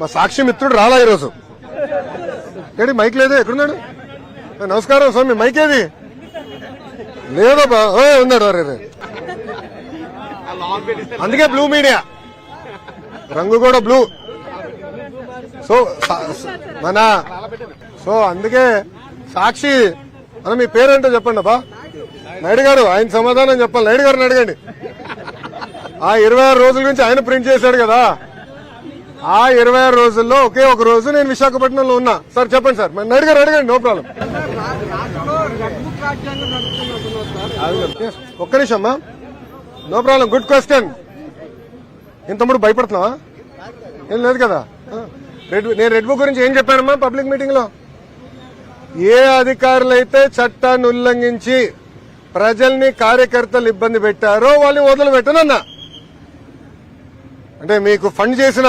మా సాక్షి మిత్రుడు రాలా ఈరోజు. ఏడి మైక్ లేదు? ఎక్కడున్నాడు? నమస్కారం స్వామి మైక్ ఏది? లేదబ్బా ఓ ఉన్నాడు అరే రే. అందుకే బ్లూ మీడియా. రంగు కూడా బ్లూ. సో మన సో అందుకే సాక్షి అన్న మీ పేరేంటో చెప్పండి అబ్బా. నాయుడు గారు ఆయన సమాధానం చెప్పాలి. నాయుడు గారిని అడగండి. ఆ ఇరవై ఆరు రోజుల నుంచి ఆయన ప్రింట్ చేశాడు కదా. ఆ ఇరవై ఆరు రోజుల్లో ఒకే ఒక రోజు నేను విశాఖపట్నంలో ఉన్నా. సార్ చెప్పండి సార్. మరి అడిగారు అడగండి నో ప్రాబ్లం. ఒక్క నిమిషం అమ్మా. No problem good question. ఇంత భయపడుతున్నావా? ఏం లేదు కదా. రెడ్ నేను రెడ్ బుక్ గురించి ఏం చెప్పానమ్మా పబ్లిక్ మీటింగ్లో ఏ అధికారులైతే చట్టాన్ని ఉల్లంఘించి ప్రజల్ని కార్యకర్తలు ఇబ్బంది పెట్టారో వాళ్ళని వదిలిపెట్టనన్నా అంటే మీకు ఫండ్ చేసిన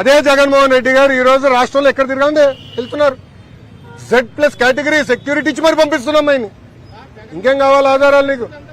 అదే జగన్మోహన్ రెడ్డి గారు ఈ రోజు రాష్ట్రంలో ఎక్కడ తిరగండి వెళ్తున్నారు. జెడ్ ప్లస్ కేటగిరీ సెక్యూరిటీ ఇచ్చి మరి పంపిస్తున్నాం ఇంకేం కావాలి ఆధారాలు నీకు?